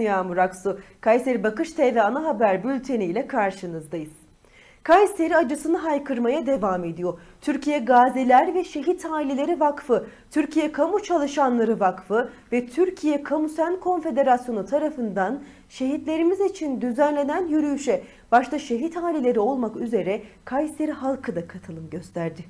Yağmur Aksu, Kayseri Bakış TV ana haber bülteni ile karşınızdayız. Kayseri acısını haykırmaya devam ediyor. Türkiye Gaziler ve Şehit Aileleri Vakfı, Türkiye Kamu Çalışanları Vakfı ve Türkiye Kamusen Konfederasyonu tarafından şehitlerimiz için düzenlenen yürüyüşe başta şehit aileleri olmak üzere Kayseri halkı da katılım gösterdi.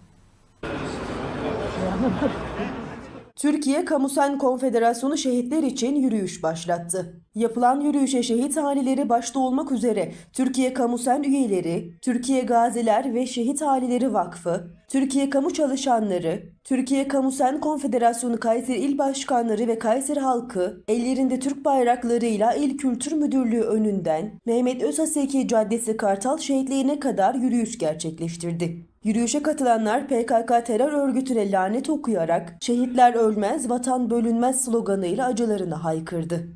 Türkiye Kamusen Konfederasyonu şehitler için yürüyüş başlattı. Yapılan yürüyüşe şehit aileleri başta olmak üzere Türkiye Kamusen üyeleri, Türkiye Gaziler ve Şehit Aileleri Vakfı, Türkiye Kamu Çalışanları, Türkiye Kamusen Konfederasyonu Kayseri İl Başkanları ve Kayseri halkı ellerinde Türk bayraklarıyla İl Kültür Müdürlüğü önünden Mehmet Özhaseki Caddesi Kartal şehitliğine kadar yürüyüş gerçekleştirdi. Yürüyüşe katılanlar PKK terör örgütüne lanet okuyarak şehitler ölmez, vatan bölünmez sloganıyla acılarını haykırdı.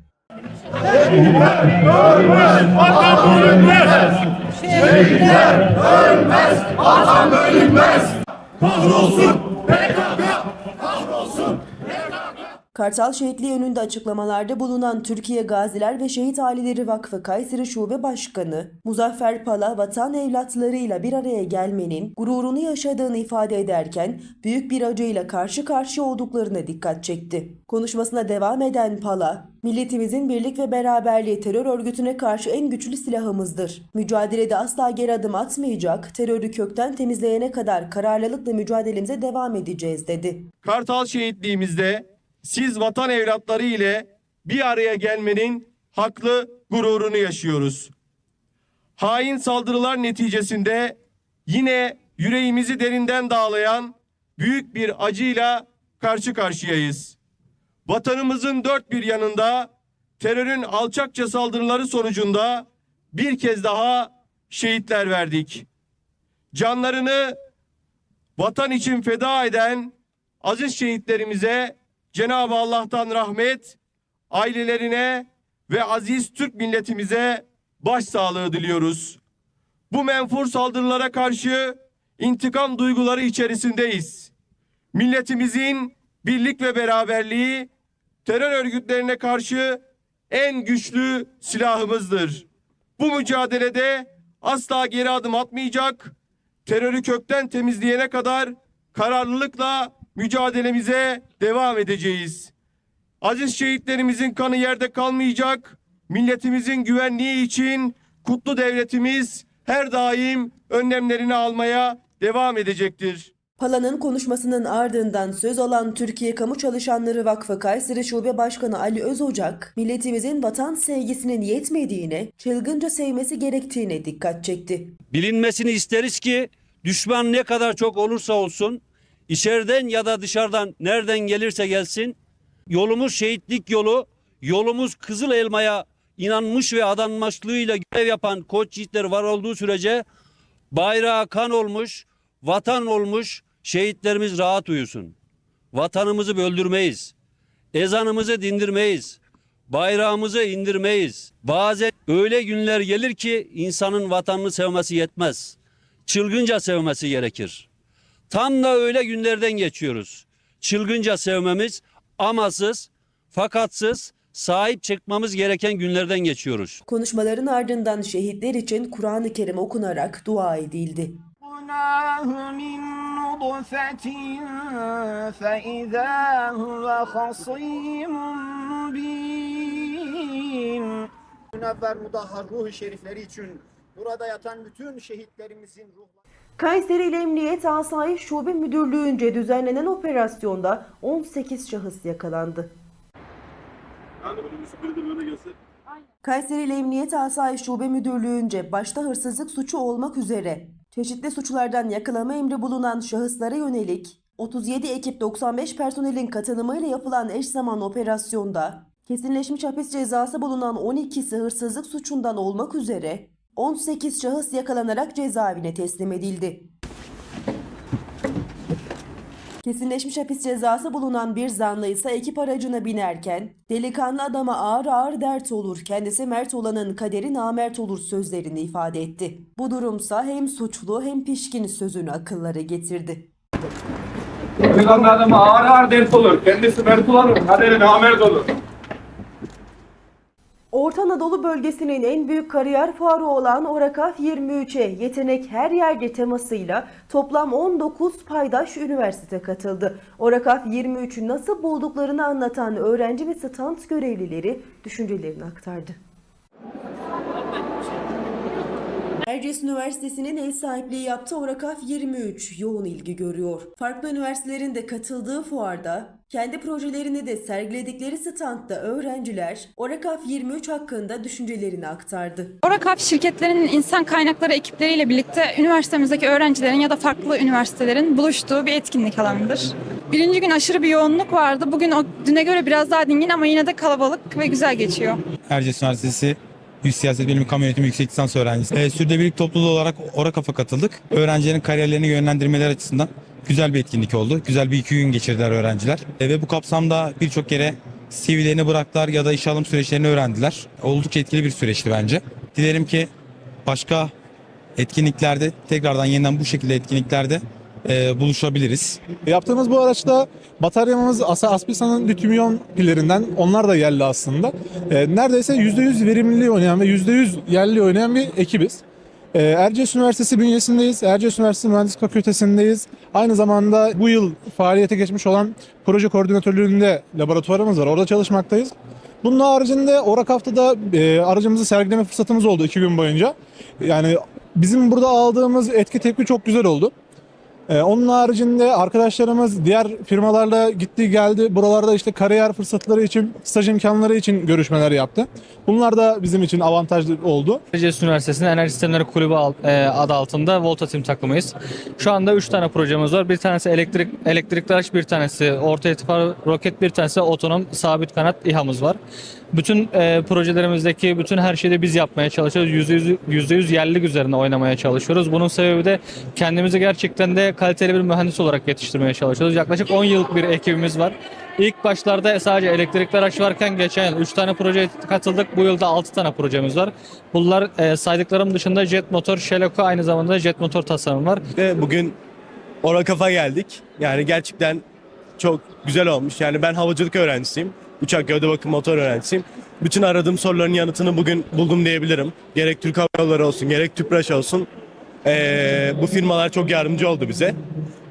Kartal Şehitliği önünde açıklamalarda bulunan Türkiye Gaziler ve Şehit Aileleri Vakfı Kayseri Şube Başkanı Muzaffer Pala vatan evlatlarıyla bir araya gelmenin gururunu yaşadığını ifade ederken büyük bir acıyla karşı karşıya olduklarına dikkat çekti. Konuşmasına devam eden Pala, milletimizin birlik ve beraberliği terör örgütüne karşı en güçlü silahımızdır. Mücadelede asla geri adım atmayacak, terörü kökten temizleyene kadar kararlılıkla mücadelemize devam edeceğiz dedi. Kartal şehitliğimizde siz vatan evlatları ile bir araya gelmenin haklı gururunu yaşıyoruz. Hain saldırılar neticesinde yine yüreğimizi derinden dağlayan büyük bir acıyla karşı karşıyayız. Vatanımızın dört bir yanında terörün alçakça saldırıları sonucunda bir kez daha şehitler verdik. Canlarını vatan için feda eden aziz şehitlerimize Cenab-ı Allah'tan rahmet, ailelerine ve aziz Türk milletimize başsağlığı diliyoruz. Bu menfur saldırılara karşı intikam duyguları içerisindeyiz. Milletimizin birlik ve beraberliği terör örgütlerine karşı en güçlü silahımızdır. Bu mücadelede asla geri adım atmayacak, terörü kökten temizleyene kadar kararlılıkla mücadelemize devam edeceğiz. Aziz şehitlerimizin kanı yerde kalmayacak. Milletimizin güvenliği için kutlu devletimiz her daim önlemlerini almaya devam edecektir. Pala'nın konuşmasının ardından söz alan Türkiye Kamu Çalışanları Vakfı Kayseri Şube Başkanı Ali Özocak, milletimizin vatan sevgisinin yetmediğine, çılgınca sevmesi gerektiğine dikkat çekti. bilinmesini isteriz ki düşman ne kadar çok olursa olsun içeriden ya da dışarıdan nereden gelirse gelsin yolumuz şehitlik yolu yolumuz kızıl elmaya inanmış ve adanmışlığıyla görev yapan koç yiğitler var olduğu sürece bayrağı kan olmuş vatan olmuş şehitlerimiz rahat uyusun. Vatanımızı böldürmeyiz. Ezanımızı dindirmeyiz. Bayrağımızı indirmeyiz. Bazen öyle günler gelir ki insanın vatanını sevmesi yetmez. Çılgınca sevmesi gerekir. Tam da öyle günlerden geçiyoruz. Çılgınca sevmemiz, amasız, fakatsız, sahip çıkmamız gereken günlerden geçiyoruz. Konuşmaların ardından şehitler için Kur'an-ı Kerim okunarak dua edildi. Münevver mudahhar ruhu şerifleri için burada yatan bütün şehitlerimizin ruhları... Kayseri İl Emniyet Asayiş Şube Müdürlüğü'nce düzenlenen operasyonda 18 şahıs yakalandı. Kayseri İl Emniyet Asayiş Şube Müdürlüğü'nce başta hırsızlık suçu olmak üzere çeşitli suçlardan yakalama emri bulunan şahıslara yönelik 37 ekip 95 personelin katılımıyla yapılan eş zamanlı operasyonda kesinleşmiş hapis cezası bulunan 12'si hırsızlık suçundan olmak üzere 18 şahıs yakalanarak cezaevine teslim edildi. Kesinleşmiş hapis cezası bulunan bir zanlı ise ekip aracına binerken delikanlı adama ağır ağır dert olur kendisi mert olanın kaderi namert olur sözlerini ifade etti. Bu durumsa hem suçlu hem pişkin sözünü akıllara getirdi. Delikanlı adama ağır ağır dert olur. Kendisi mert olanın kaderi namert olur. Orta Anadolu bölgesinin en büyük kariyer fuarı olan Orakaf 23'e yetenek her yerde temasıyla toplam 19 paydaş üniversite katıldı. Orakaf 23'ü nasıl bulduklarını anlatan öğrenci ve stand görevlileri düşüncelerini aktardı. Erciyes Üniversitesi'nin ev sahipliği yaptığı Orakaf 23 yoğun ilgi görüyor. Farklı üniversitelerin de katıldığı fuarda kendi projelerini de sergiledikleri standta öğrenciler Orakaf 23 hakkında düşüncelerini aktardı. Orakaf şirketlerinin insan kaynakları ekipleriyle birlikte üniversitemizdeki öğrencilerin ya da farklı üniversitelerin buluştuğu bir etkinlik alanıdır. Birinci gün aşırı bir yoğunluk vardı. Bugün o düne göre biraz daha dingin ama yine de kalabalık ve güzel geçiyor. Erciyes Üniversitesi Yüz Siyaset Bilimi Kamu Yönetimi Yüksek Lisans öğrencisi. Ee, sürdürülebilirlik topluluğu olarak Orakaf'a katıldık. Öğrencilerin kariyerlerini yönlendirmeleri açısından güzel bir etkinlik oldu. Güzel bir iki gün geçirdiler öğrenciler. Ee, ve bu kapsamda birçok yere CV'lerini bıraktılar ya da işe alım süreçlerini öğrendiler. Oldukça etkili bir süreçti bence. Dilerim ki başka etkinliklerde tekrardan yeniden bu şekilde etkinliklerde e, buluşabiliriz. Yaptığımız bu araçta bataryamız Asa Aspisa'nın lityum pillerinden onlar da yerli aslında. Ee, neredeyse %100 verimliliği oynayan ve %100 yerli oynayan bir ekibiz. Ee, Erciyes Üniversitesi bünyesindeyiz. Erciyes Üniversitesi Mühendislik Fakültesindeyiz. Aynı zamanda bu yıl faaliyete geçmiş olan proje koordinatörlüğünde laboratuvarımız var. Orada çalışmaktayız. Bunun haricinde Orakaf'ta da e, aracımızı sergileme fırsatımız oldu iki gün boyunca. Yani bizim burada aldığımız etki tepki çok güzel oldu. Ee, onun haricinde arkadaşlarımız diğer firmalarla gitti geldi. Buralarda işte kariyer fırsatları için, staj imkanları için görüşmeler yaptı. Bunlar da bizim için avantajlı oldu. Erciyes Üniversitesi'nin Enerji Sistemleri Kulübü e, adı altında Volta Team takımıyız. Şu anda 3 tane projemiz var. Bir tanesi elektrik elektrikli araç, bir tanesi orta irtifa roket, bir tanesi otonom sabit kanat İHA'mız var. Bütün e, projelerimizdeki bütün her şeyi de biz yapmaya çalışıyoruz. %100, %100 yerlilik üzerine oynamaya çalışıyoruz. Bunun sebebi de kendimizi gerçekten de kaliteli bir mühendis olarak yetiştirmeye çalışıyoruz. Yaklaşık 10 yıllık bir ekibimiz var. İlk başlarda sadece elektrikli araç varken geçen yıl 3 tane projeye katıldık. Bu yılda 6 tane projemiz var. Bunlar e, saydıklarım dışında jet motor, Şeleko aynı zamanda jet motor tasarım var. Ve bugün Orakaf'a geldik. Yani gerçekten çok güzel olmuş. Yani ben havacılık öğrencisiyim. Uçak gövde bakım motor öğrencisiyim. Bütün aradığım soruların yanıtını bugün buldum diyebilirim. Gerek Türk Hava Yolları olsun, gerek Tüpraş olsun. Ee, bu firmalar çok yardımcı oldu bize.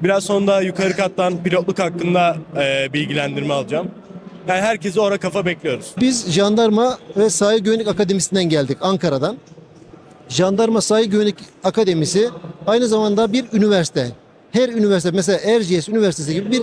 Biraz sonra yukarı kattan pilotluk hakkında e, bilgilendirme alacağım. Yani herkesi Orakaf'a bekliyoruz. Biz Jandarma ve Sahil Güvenlik Akademisi'nden geldik Ankara'dan. Jandarma Sahil Güvenlik Akademisi aynı zamanda bir üniversite. Her üniversite mesela Erciyes Üniversitesi gibi bir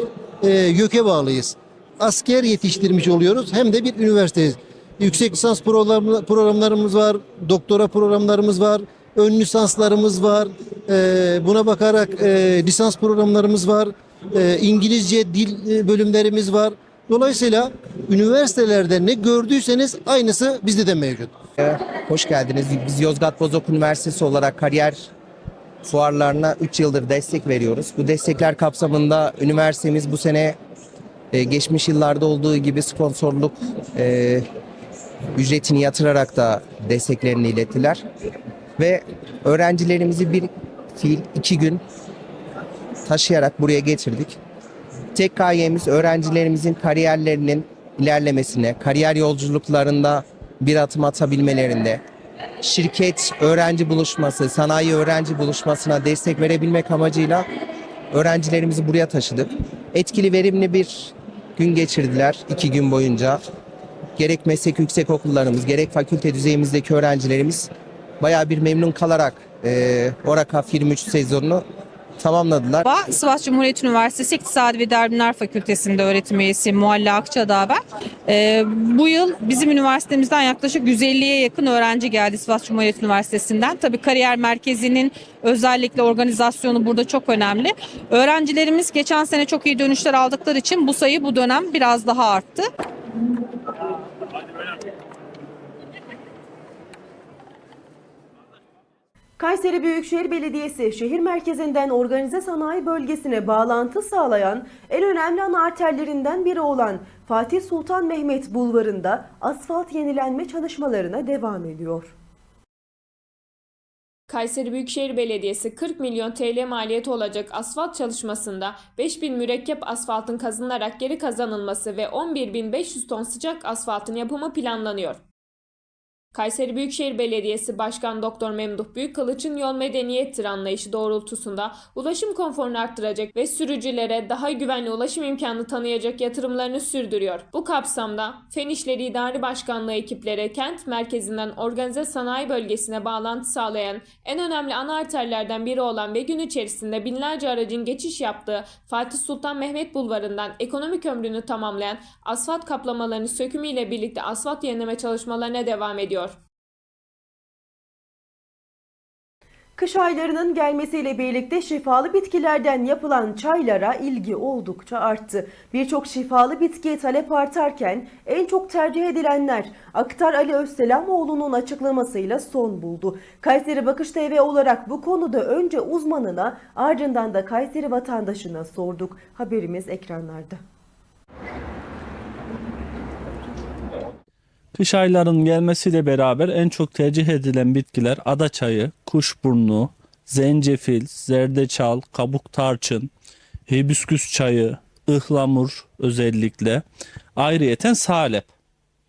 e, YÖK'e bağlıyız. Asker yetiştirmiş oluyoruz hem de bir üniversiteyiz. Yüksek lisans program, programlarımız var, doktora programlarımız var, ön lisanslarımız var. E, buna bakarak e, lisans programlarımız var. E, İngilizce dil bölümlerimiz var. Dolayısıyla üniversitelerde ne gördüyseniz aynısı bizde de mevcut. Hoş geldiniz. Biz Yozgat Bozok Üniversitesi olarak kariyer fuarlarına 3 yıldır destek veriyoruz. Bu destekler kapsamında üniversitemiz bu sene e, geçmiş yıllarda olduğu gibi sponsorluk e, ücretini yatırarak da desteklerini ilettiler. Ve öğrencilerimizi bir fiil iki gün taşıyarak buraya getirdik. Tek gayemiz öğrencilerimizin kariyerlerinin ilerlemesine, kariyer yolculuklarında bir adım atabilmelerinde, şirket öğrenci buluşması, sanayi öğrenci buluşmasına destek verebilmek amacıyla öğrencilerimizi buraya taşıdık. Etkili, verimli bir gün geçirdiler iki gün boyunca. Gerek meslek yüksek okullarımız, gerek fakülte düzeyimizdeki öğrencilerimiz bayağı bir memnun kalarak e, Orakaf 23 sezonunu tamamladılar. Sivas Cumhuriyet Üniversitesi İktisadi ve İdari Bilimler Fakültesi'nde öğretim üyesi Mualla Akçadağ ben. Ee, bu yıl bizim üniversitemizden yaklaşık 150'ye yakın öğrenci geldi Sivas Cumhuriyet Üniversitesi'nden. Tabii kariyer merkezinin özellikle organizasyonu burada çok önemli. Öğrencilerimiz geçen sene çok iyi dönüşler aldıkları için bu sayı bu dönem biraz daha arttı. Kayseri Büyükşehir Belediyesi şehir merkezinden organize sanayi bölgesine bağlantı sağlayan en önemli ana arterlerinden biri olan Fatih Sultan Mehmet Bulvarı'nda asfalt yenilenme çalışmalarına devam ediyor. Kayseri Büyükşehir Belediyesi 40 milyon TL maliyeti olacak asfalt çalışmasında 5000 mürekkep asfaltın kazınarak geri kazanılması ve 11.500 ton sıcak asfaltın yapımı planlanıyor. Kayseri Büyükşehir Belediyesi Başkan Doktor Memduh Büyükkılıç'ın yol medeniyettir anlayışı doğrultusunda ulaşım konforunu arttıracak ve sürücülere daha güvenli ulaşım imkanı tanıyacak yatırımlarını sürdürüyor. Bu kapsamda Fen İşleri İdari Başkanlığı ekipleri kent merkezinden organize sanayi bölgesine bağlantı sağlayan en önemli ana arterlerden biri olan ve gün içerisinde binlerce aracın geçiş yaptığı Fatih Sultan Mehmet Bulvarı'ndan ekonomik ömrünü tamamlayan asfalt kaplamalarının sökümüyle birlikte asfalt yenileme çalışmalarına devam ediyor. Kış aylarının gelmesiyle birlikte şifalı bitkilerden yapılan çaylara ilgi oldukça arttı. Birçok şifalı bitkiye talep artarken en çok tercih edilenler Aktar Ali Özselamoğlu'nun açıklamasıyla son buldu. Kayseri Bakış TV olarak bu konuda önce uzmanına ardından da Kayseri vatandaşına sorduk. Haberimiz ekranlarda. Kış aylarının gelmesiyle beraber en çok tercih edilen bitkiler adaçayı, kuşburnu, zencefil, zerdeçal, kabuk tarçın, hibiskus çayı, ıhlamur özellikle, ayrıyeten salep.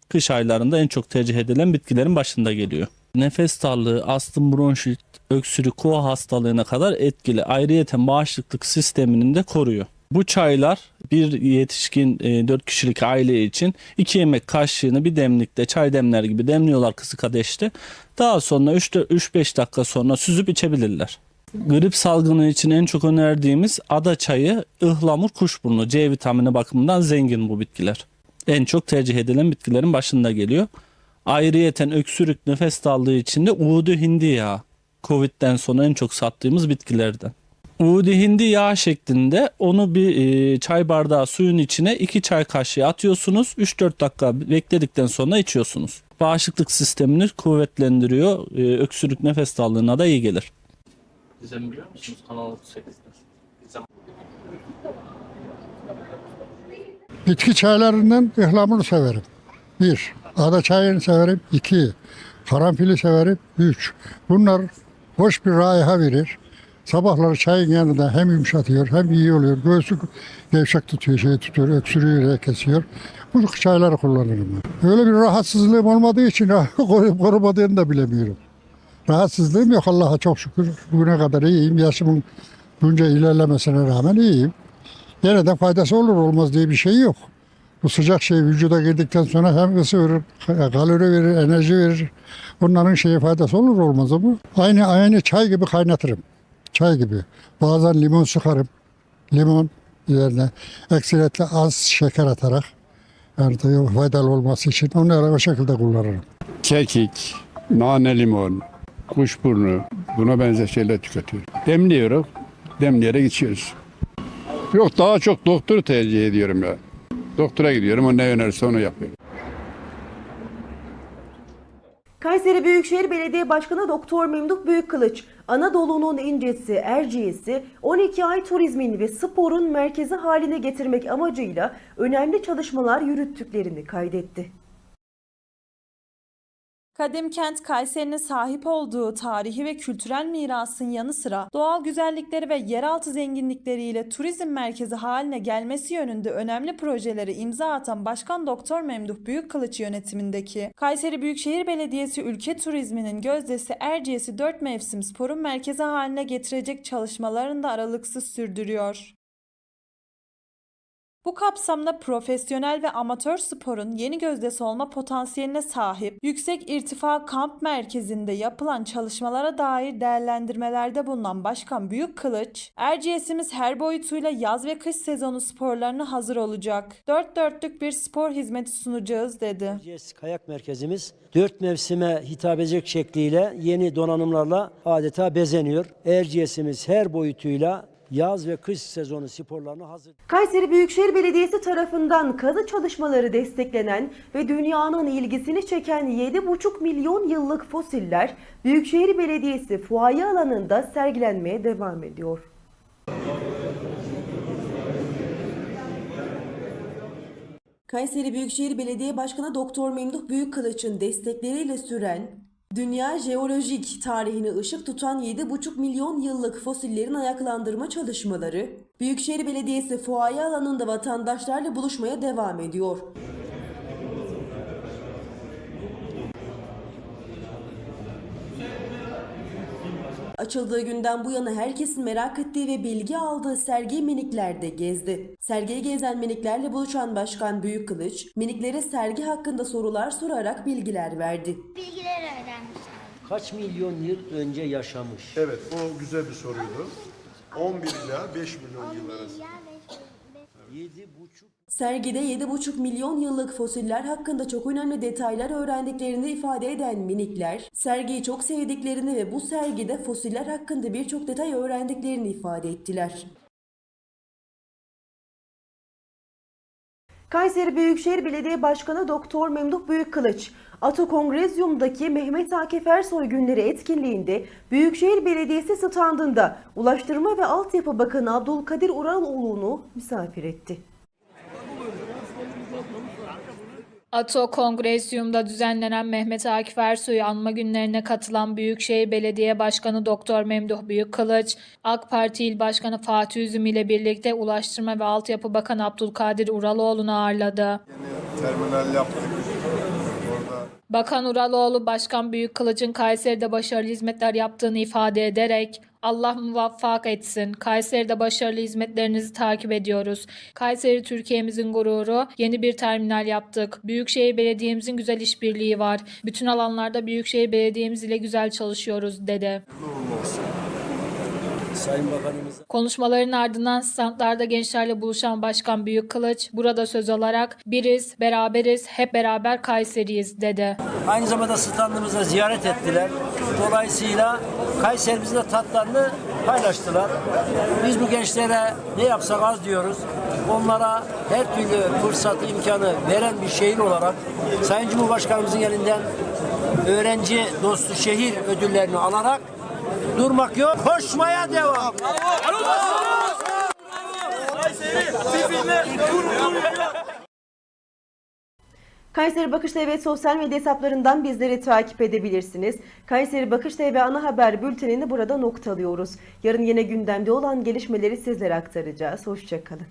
Kış aylarında en çok tercih edilen bitkilerin başında geliyor. Nefes darlığı, astım, bronşit, öksürük, kova hastalığına kadar etkili. Ayrıyeten bağışıklık sistemini de koruyor. Bu çaylar bir yetişkin 4 kişilik aile için 2 yemek kaşığını bir demlikte çay demler gibi demliyorlar kısık ateşte. Daha sonra 3-5 dakika sonra süzüp içebilirler. Grip salgını için en çok önerdiğimiz ada çayı, ıhlamur, kuşburnu. C vitamini bakımından zengin bu bitkiler. En çok tercih edilen bitkilerin başında geliyor. Ayrıyeten öksürük, nefes darlığı için de uğdu hindi yağı. Covid'den sonra en çok sattığımız bitkilerden. Udi hindi yağ şeklinde onu bir e, çay bardağı suyun içine 2 çay kaşığı atıyorsunuz. 3-4 dakika bekledikten sonra içiyorsunuz. Bağışıklık sistemini kuvvetlendiriyor. E, öksürük nefes darlığına da iyi gelir. Gizem biliyor musunuz? Kanal 8'de. Gizem. Bitki çaylarından ıhlamuru severim. Bir. Ada çayını severim. İki. Karanfili severim. Üç. Bunlar hoş bir raiha verir. Sabahları çayın yanında hem yumuşatıyor hem iyi oluyor. Göğsü gevşek tutuyor, şey tutuyor, öksürüğü kesiyor. Bu çayları kullanırım. Öyle bir rahatsızlığım olmadığı için korup korumadığını da bilemiyorum. Rahatsızlığım yok Allah'a çok şükür. Bugüne kadar iyiyim. Yaşımın bunca ilerlemesine rağmen iyiyim. Yine de faydası olur olmaz diye bir şey yok. Bu sıcak şey vücuda girdikten sonra hem ısı verir, kalori verir, enerji verir. Bunların şeye faydası olur olmaz ama aynı aynı çay gibi kaynatırım. Çay gibi. Bazen limon sıkarım. Limon üzerine eksiletle az şeker atarak yani faydalı olması için onları o şekilde kullanırım. Kekik, nane limon, kuşburnu buna benzer şeyler tüketiyoruz. Demliyoruz, demleyerek içiyoruz. Yok daha çok doktoru tercih ediyorum ya. Doktora gidiyorum, o ne önerirse onu yapıyorum. Kayseri Büyükşehir Belediye Başkanı Doktor Memduh Büyükkılıç, Anadolu'nun incesi, Erciyes'i 12 ay turizmin ve sporun merkezi haline getirmek amacıyla önemli çalışmalar yürüttüklerini kaydetti. Kadim kent Kayseri'nin sahip olduğu tarihi ve kültürel mirasın yanı sıra doğal güzellikleri ve yeraltı zenginlikleriyle turizm merkezi haline gelmesi yönünde önemli projeleri imza atan Başkan Doktor Memduh Büyükkılıç yönetimindeki Kayseri Büyükşehir Belediyesi ülke turizminin gözdesi Erciyes'i 4 mevsim sporun merkezi haline getirecek çalışmalarını da aralıksız sürdürüyor. Bu kapsamda profesyonel ve amatör sporun yeni gözdesi olma potansiyeline sahip Yüksek İrtifa Kamp Merkezi'nde yapılan çalışmalara dair değerlendirmelerde bulunan Başkan Büyükkılıç, Erciyes'imiz her boyutuyla yaz ve kış sezonu sporlarına hazır olacak. Dört dörtlük bir spor hizmeti sunacağız dedi. Erciyes Kayak Merkezimiz dört mevsime hitap edecek şekliyle yeni donanımlarla adeta bezeniyor. Erciyes'imiz her boyutuyla yaz ve kış sezonu sporlarına hazır. Kayseri Büyükşehir Belediyesi tarafından kazı çalışmaları desteklenen ve dünyanın ilgisini çeken 7,5 milyon yıllık fosiller Büyükşehir Belediyesi fuaye alanında sergilenmeye devam ediyor. Kayseri Büyükşehir Belediye Başkanı Doktor Memduh Büyükkılıç'ın destekleriyle süren Dünya jeolojik tarihine ışık tutan 7,5 milyon yıllık fosillerin ayaklandırma çalışmaları Büyükşehir Belediyesi fuaye alanında vatandaşlarla buluşmaya devam ediyor. Açıldığı günden bu yana herkesin merak ettiği ve bilgi aldığı sergi miniklerde gezdi. Sergiyi gezen miniklerle buluşan Başkan Büyük Kılıç, miniklere sergi hakkında sorular sorarak bilgiler verdi. Bilgiler öğrenmiş. Kaç milyon yıl önce yaşamış? Evet, o güzel bir soruydu. 11 ila 5 milyon yıl arası. Sergide 7,5 milyon yıllık fosiller hakkında çok önemli detaylar öğrendiklerini ifade eden minikler, sergiyi çok sevdiklerini ve bu sergide fosiller hakkında birçok detay öğrendiklerini ifade ettiler. Kayseri Büyükşehir Belediye Başkanı Doktor Memduh Büyükkılıç, Ato Kongrezyum'daki Mehmet Akif Ersoy günleri etkinliğinde Büyükşehir Belediyesi standında Ulaştırma ve Altyapı Bakanı Abdülkadir Uraloğlu'nu misafir etti. Ato Kongresyum'da düzenlenen Mehmet Akif Ersoy'u anma günlerine katılan Büyükşehir Belediye Başkanı Doktor Memduh Büyükkılıç, AK Parti İl Başkanı Fatih Üzüm ile birlikte Ulaştırma ve Altyapı Bakanı Abdülkadir Uraloğlu'nu ağırladı. Terminal yaptık. Bakan Uraloğlu, Başkan Büyükkılıç'ın Kayseri'de başarılı hizmetler yaptığını ifade ederek Allah muvaffak etsin. Kayseri'de başarılı hizmetlerinizi takip ediyoruz. Kayseri Türkiye'mizin gururu. Yeni bir terminal yaptık. Büyükşehir Belediye'mizin güzel işbirliği var. Bütün alanlarda Büyükşehir Belediye'miz ile güzel çalışıyoruz dedi. Sayın Bakanımız Konuşmaların ardından standlarda gençlerle buluşan Başkan Büyükkılıç burada söz alarak biriz, beraberiz, hep beraber Kayseri'yiz dedi. Aynı zamanda standımıza ziyaret ettiler. Dolayısıyla Kayserimizin de tatlarını paylaştılar. Biz bu gençlere ne yapsak az diyoruz. Onlara her türlü fırsat, imkanı veren bir şehir olarak Sayın Cumhurbaşkanımızın elinden öğrenci dostu şehir ödüllerini alarak durmak yok, koşmaya devam. Kayseri Bakış TV sosyal medya hesaplarından bizleri takip edebilirsiniz. Kayseri Bakış TV ana haber bültenini burada noktalıyoruz. Yarın yine gündemde olan gelişmeleri sizlere aktaracağız. Hoşçakalın.